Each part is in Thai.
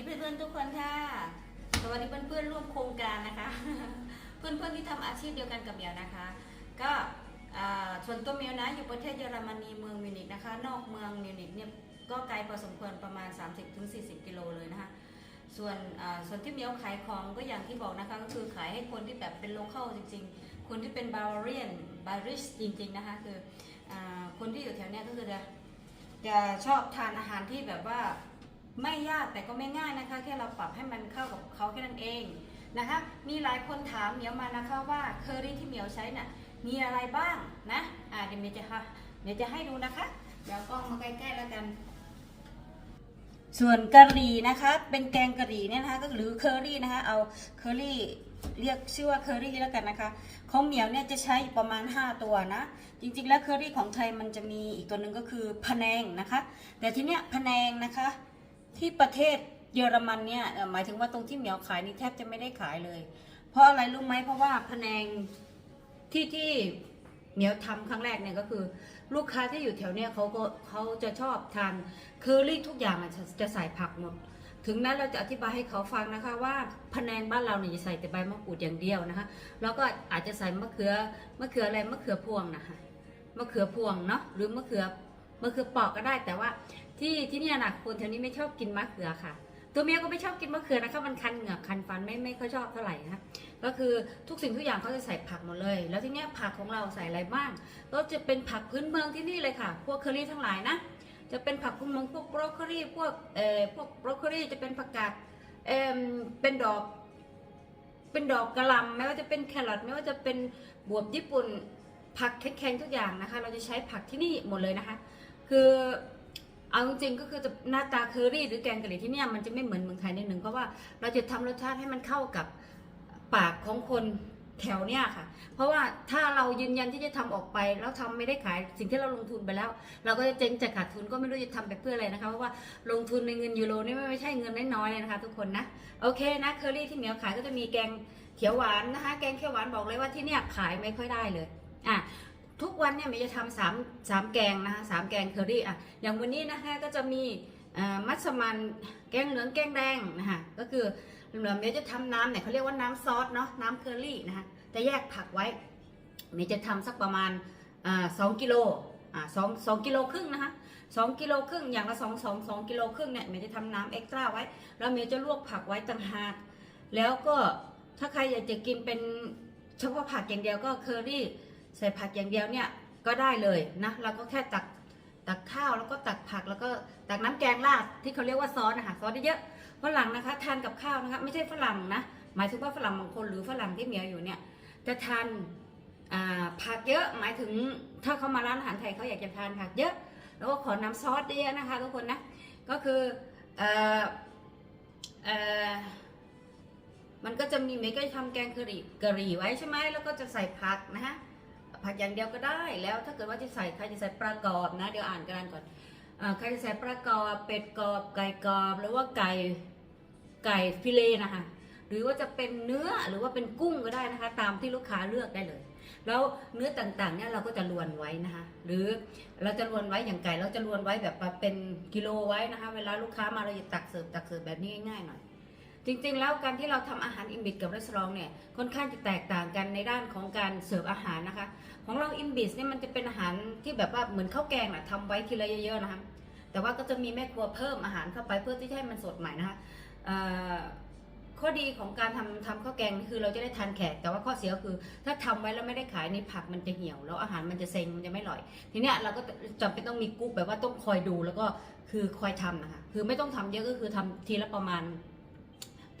ดีเพื่อนๆทุกคนค่ะ สวัสดีเพื่อนๆร่วมโครงการนะคะ เพื่อนๆที่ทำอาชีพเดียวกันกับเมียวนะคะ ก็ส่วนตัวเมียวนะอยู่ประเทศเยอรมนีเมืองมิวนิกนะคะ นอกเมืองมิวนิกเนี่ยก็ไกลพอสมควรประมาณ 30-40 กิโลเลยนะคะ ส่วนส่วนที่เมียวขายของก็อย่างที่บอกนะคะ ก็คือขายให้คนที่แบบเป็นโลเคอลจริงๆ คนที่เป็นบาวาเรียนบาริชจริงๆนะคะคืออคนที่อยู่แถวเนี้ยก็คือจะจะชอบทานอาหารที่แบบว่า ไม่ยากแต่ก็ไม่ง่ายนะคะ แค่เราปรับให้มันเข้ากับเขาแค่นั้นเองนะคะ มีหลายคนถามเหมียวมานะคะว่าเคอรี่ที่เหมียวใช้น่ะมีอะไรบ้างนะอ่าเดี๋ยวเหมียวจะค่ะเดี๋ยวจะให้ดูนะคะ เดี๋ยวกล้องมาใกล้ๆแล้วกัน ส่วนกะหรี่นะคะ เป็นแกงกะหรี่เนี่ยนะคะก็หรือเคอรี่นะคะ เอาเคอรี่เรียกชื่อว่าเคอรี่แล้วกันนะคะของเหมียวเนี่ยจะใช้อยู่ประมาณ 5 ตัวนะ จริงๆแล้วเคอรี่ของไทยมันจะมีอีกตัวหนึ่งก็คือพะแนงนะคะ แต่ทีเนี้ยพะแนงนะคะ ที่ประเทศเยอรมันเนี่ยหมายถึงว่าตรงที่เหมียวขายนี่แทบจะไม่ได้ขายเลย เพราะอะไรรู้ไหมเพราะว่าพะแนงที่ที่เหมียวทำครั้งแรกเนี่ยก็คือ ลูกค้าที่อยู่แถวเนี้ยเขาก็เขาจะชอบทานเคอรี่ทุกอย่างอะจะจะใส่ผักหมดถึงนั้นเราจะอธิบายให้เขาฟังนะคะว่าพะแนงบ้านเราเนี่ยจะใส่แต่ใบมะกรูดอย่างเดียวนะคะ แล้วก็อาจจะใส่มะเขือมะเขืออะไรมะเขือพวงนะคะมะเขือพวงเนาะหรือมะเขือมะเขือปอกก็ได้แต่ว่า ที่ที่เนี่ยนะคนแถวนี้ไม่ชอบกินมะเขือค่ะ ตัวเมียก็ไม่ชอบกินมะเขือนะคะมันคันเหงือกคันฟันไม่ไม่ค่อยชอบเท่าไหร่นะก็คือทุกสิ่งทุกอย่างเขาจะใส่ผักหมดเลย แล้วทีเนี้ยผักของเราใส่อะไรบ้างก็จะเป็นผักพื้นเมืองที่นี่เลยค่ะ พวกเคอรี่ทั้งหลายนะจะเป็นผักพื้นเมืองพวกบรอกโคลีพวกเอ่อพวกบรอกโคลีจะเป็นผักกาดเอ่มเป็นดอกเป็นดอกกระหลำไม่ว่าจะเป็นแครอทไม่ว่าจะเป็นบวบญี่ปุ่น ผักแข็งๆทุกอย่างนะคะ เราจะใช้ผักที่นี่หมดเลยนะคะ คือ เอาจริงๆก็คือจะหน้าตาเคอรี่หรือแกงกะหรี่ที่เนี่ยมันจะไม่เหมือนเมืองไทยนิดนึงเพราะว่าเราจะทำรสชาติให้มันเข้ากับปากของคนแถวเนี่ยค่ะ เพราะว่าถ้าเรายืนยันที่จะทำออกไป แล้วทำไม่ได้ขายสิ่งที่เราลงทุนไปแล้ว เราก็จะเจ๊งจะขาดทุนก็ไม่รู้จะทำไปเพื่ออะไรนะคะเพราะว่าลงทุนในเงินยูโรนี่ไม่ใช่เงินน้อยๆเลยนะคะ ทุกคนนะโอเคนะเคอรี่ที่เหมียวขายก็จะมีแกงเขียวหวานนะคะ แกงเขียวหวานบอกเลยว่าที่เนี่ยขายไม่ค่อยได้เลยอะ ทุกวันเนี่ยเมย์จะทำสามสามแกงนะคะสามแกงเคอรี่อะอย่างวันนี้นะคะก็จะมีมัสมันแกงเหลืองแกงแดงนะคะก็คือเหลือเมย์จะทำน้ำเนี่ยเขาเรียกว่าน้ำซอสเนาะน้ำเคอรี่นะคะจะแยกผักไว้เมย์จะทำสักประมาณสองกิโลอ่าสองสองกิโลครึ่งนะคะสองกิโลครึ่งอย่างละสองสองสองกิโลครึ่งเนี่ยเมย์จะทำน้ำเอ็กซ์ตร้าไว้ แล้วเมย์จะลวกผักไว้ต่างหากแล้วก็ถ้าใครอยากจะกินเป็นเฉพาะผักอย่างเดียวก็เคอรี่ ใส่ผักอย่างเดียวเนี่ยก็ได้เลยนะเราก็แค่ตักตักข้าวแล้วก็ตักผักแล้วก็ตักน้ำแกงราดที่เขาเรียกว่าซอสนะคะซอสเยอะฝรั่งนะคะทานกับข้าวนะคะไม่ใช่ฝรั่งนะหมายถึงว่าฝรั่งบางคนหรือฝรั่งที่เหมียวอยู่เนี่ยจะทานผักเยอะหมายถึงถ้าเขามาร้านอาหารไทยเขาอยากจะทานผักเยอะ แล้วก็ขอน้ำซอสเยอะนะคะทุกคนนะก็คือเออเออมันก็จะมีเมย์ก็จะทำแกงกะหรี่กะหรี่ไว้ใช่ไหมแล้วก็จะใส่ผักนะฮะ ผักอย่างเดียวก็ได้แล้วถ้าเกิดว่าจะใส่ใครจะใส่ปลากรอบนะ เดี๋ยวอ่านกันก่อนอใครจะใส่ปลากรอบเป็ดกรอบไก่กรอบหรือว่าไก่ไก่ฟิเลนะคะหรือว่าจะเป็นเนื้อหรือว่าเป็นกุ้งก็ได้นะคะ ตามที่ลูกค้าเลือกได้เลย แล้วเนื้อต่างๆเนี่ยเราก็จะลวนไว้นะคะ หรือเราจะลวนไว้อย่างไก่เราจะลวนไว้แบบเป็นกิโลไว้นะคะ เวลาลูกค้ามาเราจะตักเสิร์ฟตักเสิร์ฟแบบนี้ง่ายๆหน่อย จริง ๆ แล้วการที่เราทำอาหารอิมบิสกับรีสอร์ทเนี่ยค่อนข้างจะแตกต่างกันในด้านของการเสิร์ฟอาหารนะคะ ของเราอิมบิสเนี่ยมันจะเป็นอาหารที่แบบว่าเหมือนข้าวแกงอะทำไว้ทีละเยอะๆนะคะแต่ว่าก็จะมีแม่ครัวเพิ่มอาหารเข้าไปเพื่อที่จะให้มันสดใหม่นะคะข้อดีของการทำทำข้าวแกงคือเราจะได้ทานแขกแต่ว่าข้อเสียก็คือ ถ้าทำไว้แล้วไม่ได้ขายในผักมันจะเหี่ยว แล้วอาหารมันจะเซ็งมันจะไม่อร่อย ทีเนี้ยเราก็จำเป็นต้องมีกุ๊กแบบว่าต้องคอยดูแล้วก็คือคอยทำนะคะคือไม่ต้องทำเยอะก็คือทำทีละประมาณ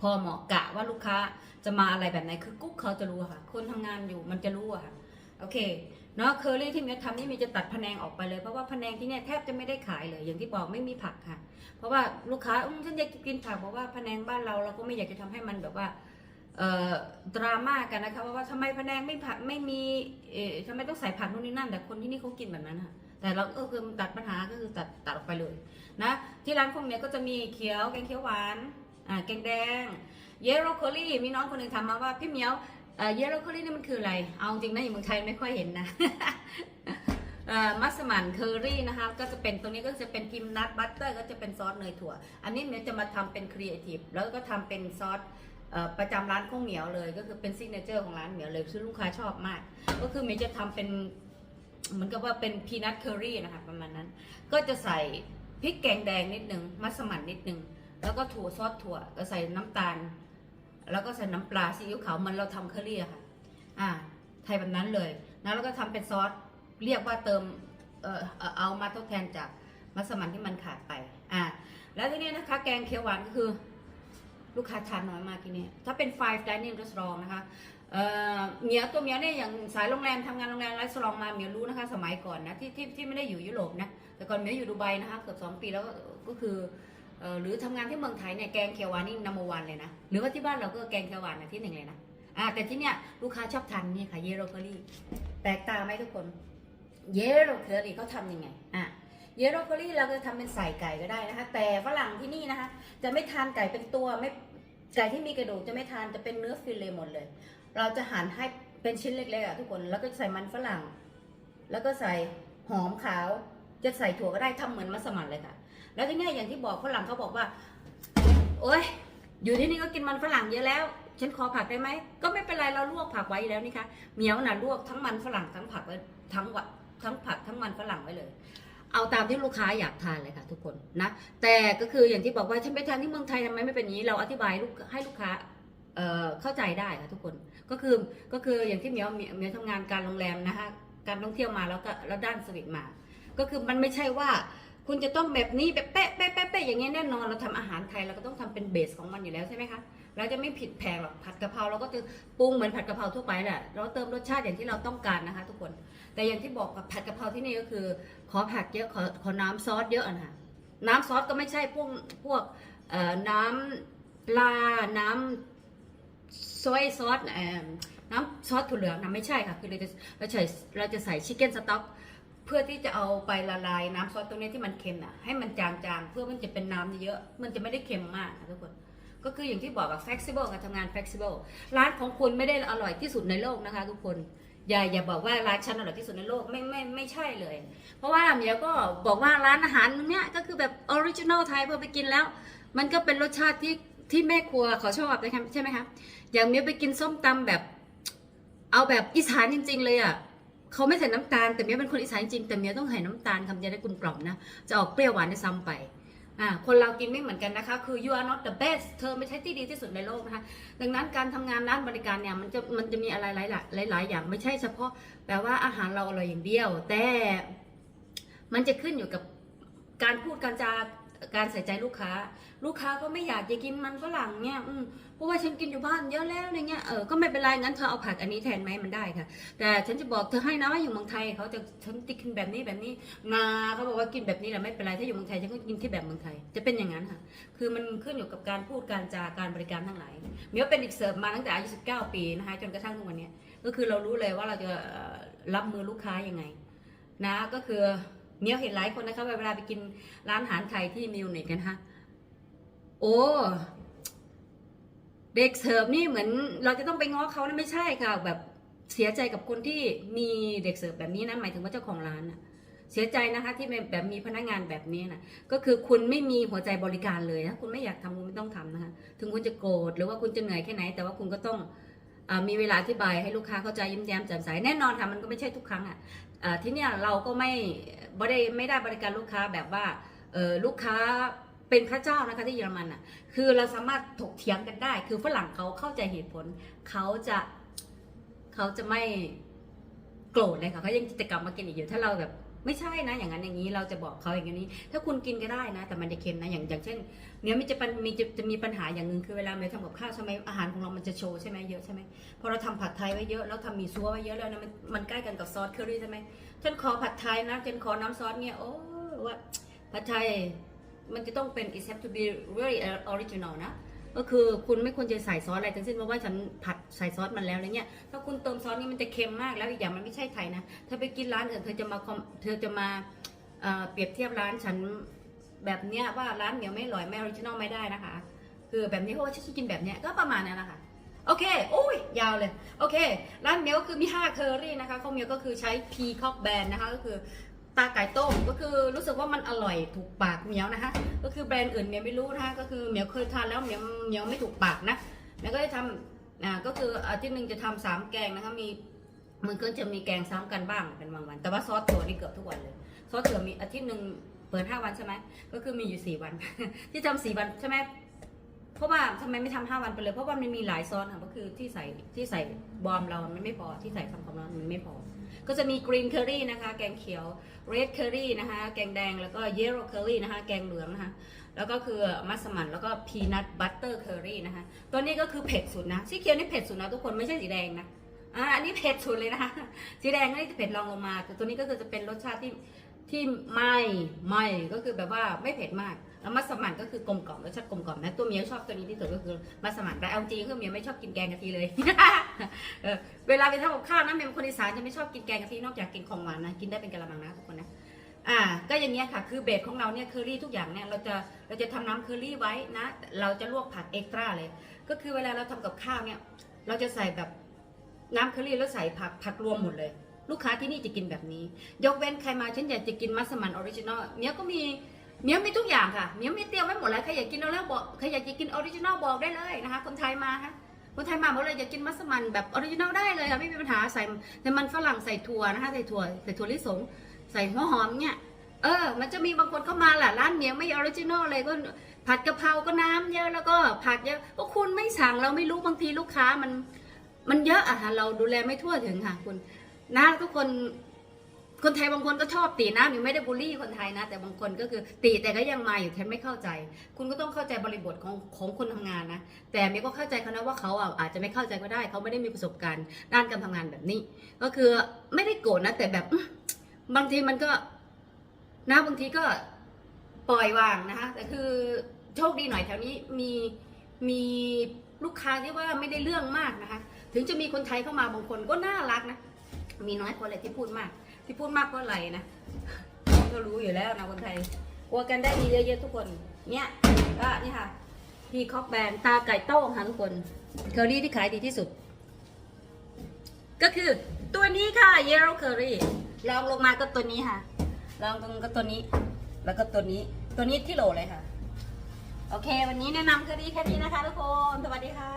พอเหมาะกะว่าลูกค้าจะมาอะไรแบบไหนคือกุ๊กเขาจะรู้ค่ะ คนทำงานอยู่มันจะรู้อะค่ะ โอเคเนาะเคอรี่ที่เมียทำนี่มีจะตัดพะแนงออกไปเลยเพราะว่าพะแนงที่เนี่ยแทบจะไม่ได้ขายเลย อย่างที่บอกไม่มีผักค่ะ เพราะว่าลูกค้าอุ้มฉันอยากกินผักบอกว่าพะแนงบ้านเราเราก็ไม่อยากจะทำให้มันแบบว่าเอ่อดราม่ากันนะคะว่าทำไมพะแนงไม่ผักไม่มีเอ่อทำไมต้องใส่ผักนู่นนี่นั่น แต่คนที่นี่เขากินแบบนั้นค่ะแต่เราก็คือตัดปัญหาก็คือตัดตัดออกไปเลยนะที่ร้านพวกเนี้ยก็จะมีเขียวแกงเขียวหวาน อ่าแกงแดง เยลโรโคลี่มีน้องคนหนึ่งถามมาว่าพี่เหมียวเยลโรโคลี่นี่มันคืออะไร เอาจริงนะอยู่เมืองไทยไม่ค่อยเห็นนะมัสมั่นเคอรี่นะคะก็จะเป็นตรงนี้ก็จะเป็นพิมนัทบัตเตอร์ก็จะเป็นซอสเนยถั่ว อันนี้เนี่ยจะมาทำเป็นครีเอทีฟแล้วก็ทำเป็นซอสประจำร้านข้าวเหนียวเลย ก็คือเป็นซิกเนเจอร์ของร้านเหมียวเลยซึ่งลูกค้าชอบมาก ก็คือเมย์จะทำเป็นเหมือนกับว่าเป็นพีนัทเคอรี่นะคะประมาณนั้น ก็จะใส่พริกแกงแดงนิดนึงมัสมั่นนิดนึง แล้วก็ถั่วซอสถั่วก็ใส่น้ำตาล แล้วก็ใส่น้ำปลาซีอิ๊วขาวมันเราทำเคอรี่ค่ะ อ่า ไทยแบบนั้นเลยนะแล้วก็ทำเป็นซอสเรียกว่าเติมเออเอามาทดแทนจากมัสมั่นที่มันขาดไป อ่า แล้วทีนี้นะคะ แกงเขียวหวานก็คือ ลูกค้าทานน้อยมากทีนี้ถ้าเป็น five dining restaurant นะคะเอ่อเมียตัวเมียเนี่ยอย่างสายโรงแรมทำงานโรงแรมร้สลองมาเมียรู้นะคะ สมัยก่อนนะที่ที่ที่ไม่ได้อยู่ยุโรปนะแต่ก่อนเมียอยู่ดูไบนะคะเกือบสองปีแล้วก็คือ เออหรือทำงานที่เมืองไทยเนี่ยแกงเขียวหวานนี่นัมวันเลยนะหรือว่าที่บ้านเราก็แกงเขียวหวานนะที่หนึ่งเลยนะอ่าแต่ที่เนี่ยลูกค้าชอบทานนี่ค่ะเยโรเคอรี่แปลกตาไหมทุกคนเยโรเคอรี่เขาทำยังไงอะเยโรเคอรี่เราก็ทำเป็นใส่ไก่ก็ได้นะคะ แต่ฝรั่งที่นี่นะคะ จะไม่ทานไก่เป็นตัวไม่ไก่ที่มีกระดูกจะไม่ทานจะเป็นเนื้อฟิเลหมดเลย เราจะหั่นให้เป็นชิ้นเล็กๆอะทุกคนแล้วก็ใส่มันฝรั่ง แล้วก็ใส่หอมขาว จะใส่ถั่วก็ได้ทำเหมือนมัสมั่นเลยค่ะ แล้วทีเนี้ยอย่างที่บอกฝรั่งเขาบอกว่า โอ๊ยอยู่ที่นี่ก็กินมันฝรั่งเยอะแล้ว ฉันขอผักได้ไหม ก็ไม่เป็นไรเราลวกผักไว้แล้วนี่คะเหมียวน่ะลวกทั้งมันฝรั่งทั้งผักไว้ทั้งวะทั้งผักทั้งมันฝรั่งไว้เลย เอาตามที่ลูกค้าอยากทานเลยค่ะ ทุกคนนะ แต่ก็คืออย่างที่บอกว่าฉันไปทานที่เมืองไทยทำไมไม่เป็นนี้ เราอธิบายลูกให้ลูกค้าเเข้าใจได้ค่ะทุกคน ก็คือก็คืออย่างที่เมียวเหมียวเหมียวทำงานการโรงแรมนะคะการท่องเที่ยวมาแล้วก็แล้วด้านสวิตมา ก็คือมันไม่ใช่ว่า คุณจะต้องแบบนี้แบบเป๊ะเป๊ะเป๊ะเป๊ะอย่างเงี้ยแน่นอนเราทำอาหารไทยเราก็ต้องทำเป็นเบสของมันอยู่แล้วใช่ไหมคะเราจะไม่ผิดแผกหรอกผัดกะเพราเราก็จะปรุงเหมือนผัดกะเพราทั่วไปแหละเราเติมรสชาติอย่างที่เราต้องการนะคะ ทุกคน แต่อย่างที่บอกกับผัดกะเพราที่นี่ก็คือ ขอผักเยอะขอขอน้ำซอสเยอะนะคะน้ำซอสก็ไม่ใช่พวกพวกน้ำปลาน้ำซอยซอสน้ำซอสถั่วเหลืองนะไม่ใช่ค่ะคือเราจะเราใส่เราจะใส่ชิคเก้นสต๊อก เพื่อที่จะเอาไปละลายน้ำซอสตรงนี้ที่มันเค็มน่ะให้มันจางๆ เพื่อมันจะเป็นน้ำเยอะๆมันจะไม่ได้เค็มมากนะทุกคน ก็คืออย่างที่บอกกับ flexible การทำงาน flexible ร้านของคุณไม่ได้อร่อยที่สุดในโลกนะคะ ทุกคนอย่าอย่าบอกว่าร้านฉันอร่อยที่สุดในโลกไม่ไม่ไม่ใช่เลย เพราะว่าเมียก็บอกว่าร้านอาหารเนี้ยก็คือแบบออริจินอลไทยพอไปกินแล้ว มันก็เป็นรสชาติที่ที่แม่ครัวเขาชอบนะคะใช่ไหมคะอย่างเมียไปกินส้มตำแบบ เอาแบบอีสานจริง ๆ เลยอะ เขาไม่ใส่น้ำตาลแต่เมียเป็นคนอีสานจริงแต่เมียต้องใส่น้ำตาลคำจะได้กลมกล่อมนะจะออกเปรี้ยวหวานได้ซ้ำไปอ่าคนเรากินไม่เหมือนกันนะคะ คือ you are not the best เธอไม่ใช่ที่ดีที่สุดในโลกนะคะ ดังนั้นการทำงานร้านบริการเนี่ยมันจะมันจะมีอะไรหลายหลายหลายอย่างไม่ใช่เฉพาะแปลว่าอาหารเราอร่อยอย่างเดียว แต่มันจะขึ้นอยู่กับการพูดการจาก การใส่ใจลูกค้า ลูกค้าก็ไม่อยากจะกินมันฝรั่งเนี่ยอืมเพราะว่าฉันกินอยู่บ้านเยอะแล้วอะไรเงี้ยเออก็ไม่เป็นไรงั้นเธอเอาผักอันนี้แทนไหมมันได้ค่ะ แต่ฉันจะบอกเธอให้นะว่าอยู่เมืองไทยเขาจะฉันจะกินแบบนี้แบบนี้นาเขาบอกว่ากินแบบนี้แหละไม่เป็นไรถ้าอยู่เมืองไทยฉันก็กินที่แบบเมืองไทย จะเป็นอย่างนั้นค่ะ คือมันขึ้นอยู่กับการพูดการจาการบริการทั้งหลายเมียวเป็นอีกเสิร์ฟมาตั้งแต่อายุ19 ปีนะคะจนกระทั่งทุกวันนี้ก็คือเรารู้เลยว่าเราจะรับมือลูกค้ายังไง นะก็คือ เมียวเห็นหลายคนนะคะเวลาไปกินร้านอาหารไทยที่มิวนิกนะคะโอ้เด็กเสิร์ฟนี่เหมือน เราจะต้องไปง้อเขานะไม่ใช่ค่ะ แบบเสียใจกับคนที่มีเด็กเสิร์ฟแบบนี้นะหมายถึงว่าเจ้าของร้านนะเสียใจนะคะที่แบบมีพนักงานแบบนี้นะก็คือคุณไม่มีหัวใจบริการเลยถ้าคุณไม่อยากทำคุณไม่ต้องทำนะคะ ถึงคุณจะโกรธหรือว่าคุณจะเหนื่อยแค่ไหน แต่ว่าคุณก็ต้อง มีเวลาอธิบายให้ลูกค้าเข้าใจยิ้มแย้มแจ่มใสแน่นอนค่ะมันก็ไม่ใช่ทุกครั้งอะที่เนี่ยเราก็ไม่ไม่ได้ไม่ได้บริการลูกค้าแบบว่าลูกค้าเป็นพระเจ้านะคะที่เยอรมันอะคือเราสามารถถกเถียงกันได้ คือฝรั่งเขาเข้าใจเหตุผลเขาจะเขาจะไม่โกรธเลยค่ะเขายังจะกลับมากินอีกอยู่ถ้าเราแบบ ไม่ใช่นะ อย่างนั้นอย่างนี้เราจะบอกเขาอย่างนี้ ถ้าคุณกินก็ได้นะ แต่มันจะเค็มนะ อย่างอย่างเช่น เนี่ยมันจะปัญมีจะจะมีปัญหาอย่างหนึ่งคือเวลาเราทำกับข้าวใช่ไหมอาหารของเรามันจะโชว์ใช่ไหมเยอะใช่ไหมพอเราทำผัดไทยไว้เยอะแล้วทำหมีซัวไว้เยอะแล้วนะมันมันใกล้กันกับซอสเคอรี่ใช่ไหมฉันขอผัดไทยนะฉันขอน้ำซอสเนี่ยโอ้ว่าผัดไทยมันจะต้องเป็น it have to be very original นะ ก็คือคุณไม่ควรจะใส่ซอสอะไรทั้งสิ้นเพราะว่าฉันผัดใส่ซอสมันแล้วอะไรเงี้ยถ้าคุณเติมซอสนี่มันจะเค็มมากแล้วอีกอย่างมันไม่ใช่ไทยนะถ้าไปกินร้านอื่นเธอจะมาเธอจะมาเปรียบเทียบร้านฉันแบบเนี้ยว่าร้านเหนียวไม่อร่อยไม่ออริจินอลไม่ได้นะคะ คือแบบนี้เพราะว่าฉันกินแบบเนี้ยก็ประมาณนั้นนะคะโอเคโอ้ยยาวเลย โอเค ร้านเมียวก็คือมี 5 เคอรี่นะคะข้าวเมียวก็คือใช้ Peacock Brand นะคะ ก็คือ ตาไก่ต้มก็คือรู้สึกว่ามันอร่อยถูกปากเมียวนะคะ ก็คือแบรนด์อื่นเมียวไม่รู้นะคะก็คือเมียวเคยทานแล้วเมียวเมียวไม่ถูกปากนะเมียวก็จะทำอ่าก็คืออาทิตย์หนึ่งจะทำสามแกงนะคะมีมันก็จะมีแกงซ้ำกันบ้างเป็นบางวัน แต่ว่าซอสถั่วนี่เกือบทุกวันเลย ซอสถั่วมีอาทิตย์หนึ่งเปิดห้าวันใช่ไหมก็คือมีอยู่สี่วัน ที่ทำสี่วันใช่ไหมเพราะว่าทำไมไม่ทำห้าวันไปเลย เพราะว่ามันมีหลายซอสค่ะก็คือที่ใส่ที่ใส่บอมเรามันไม่พอที่ใส่ทำความร้อนมันไม่พอ ก็จะมีกรีนเคอรี่นะคะ แกงเขียวเรดเคอรี่นะคะ แกงแดงแล้วก็เยลโล่เคอรี่นะคะ แกงเหลืองนะคะ แล้วก็คือมัสมั่นแล้วก็พีนัทบัตเตอร์เคอรี่นะคะ ตัวนี้ก็คือเผ็ดสุดนะสีเขียวนี่เผ็ดสุดนะทุกคนไม่ใช่สีแดงนะอ่าอันนี้เผ็ดสุดเลยนะคะสีแดงนี่จะเผ็ดรองลงมาแต่ตัวนี้ก็คือจะเป็นรสชาติที่ ที่ไม่ไม่ก็คือแบบว่าไม่เผ็ดมาก แล้วมัสมั่นก็คือกลมกล่อมรสชาติกลมกล่อมนะตัวเมียชอบตัวนี้ที่สุดก็คือมัสมั่นแต่เอาจริงคือเมียไม่ชอบกินแกงกะทิเลยเออเวลาไปทำกับข้าวนะเมียเป็นคนอีสานจะไม่ชอบกินแกงกะทินอกจากกินของหวานนะกินได้เป็นกะละมังนะทุกคนนะอ่าก็อย่างเงี้ยค่ะคือเบสของเราเนี่ยเคอรี่ทุกอย่างเนี่ยเราจะเราจะทำน้ำเคอรี่ไว้นะ เราจะลวกผักเอ็กตร้าเลย ก็คือเวลาเราทำกับข้าวเนี่ย เราจะใส่แบบน้ำเคอรี่แล้วใส่ผักผักรวมหมดเลย ลูกค้าที่นี่จะกินแบบนี้ ยกเว้นใครมาฉันอยากจะกินมัสมั่นออริจินอลเมียก็มีเมียมีทุกอย่างค่ะเมียมีเตรียมไว้หมดแล้วใครอยากกินเอาแล้วบอกใครอยากจะกินออริจินอลบอกได้เลยนะคะคนไทยมาค่ะคนไทยมาบอกเลยอยากกินมัสมั่นแบบออริจินอลได้เลยค่ะไม่มีปัญหาใส่แต่มันฝรั่งใส่ถั่วนะคะใส่ถั่วใส่ถั่วลิสงใส่หัวหอมเนี่ยเออ มันจะมีบางคนเข้ามาแหละร้านเมียไม่ออริจินอลเลยก็ผัดกะเพราก็น้ำเยอะแล้วก็ผักเยอะก็คุณไม่สั่งเราไม่รู้บางทีลูกค้ามัน มันเยอะอะค่ะเราดูแลไม่ทั่วถึงค่ะคุณ นะทุกคนคนไทยบางคนก็ชอบตีนะหนูไม่ได้บูลลี่คนไทยนะ แต่บางคนก็คือตีแต่ก็ยังมาอยู่ฉันไม่เข้าใจ คุณก็ต้องเข้าใจบริบทของของคนทำงานนะแต่เมย์ก็เข้าใจเขานะว่าเขาอะอาจจะไม่เข้าใจก็ได้ เขาไม่ได้มีประสบการณ์ด้านการทำงานแบบนี้ ก็คือไม่ได้โกรธนะ แต่แบบบางทีมันก็นะบางทีก็ปล่อยวางนะคะแต่คือโชคดีหน่อยแถวนี้มีมีลูกค้าที่ว่าไม่ได้เรื่องมากนะคะ ถึงจะมีคนไทยเข้ามาบางคนก็น่ารักนะ มีน้อยคนเลยที่พูดมาก ที่พูดมากก็อะไรนะก็รู้อยู่แล้วนะคนไทยกลัวกันได้ดีเยอะๆทุกคน เนี่ยก็นี่ค่ะพีคอกแบนตาไก่โต้งค่ะทุกคนเคอรี่ที่ขายดีที่สุด ก็คือตัวนี้ค่ะ Yellow Curry ลองลงมาก็ตัวนี้ค่ะลองตรงก็ตัวนี้ แล้วก็ตัวนี้ตัวนี้ที่โหลเลยค่ะ โอเค วันนี้แนะนำเคอรี่แค่นี้นะคะทุกคน สวัสดีค่ะ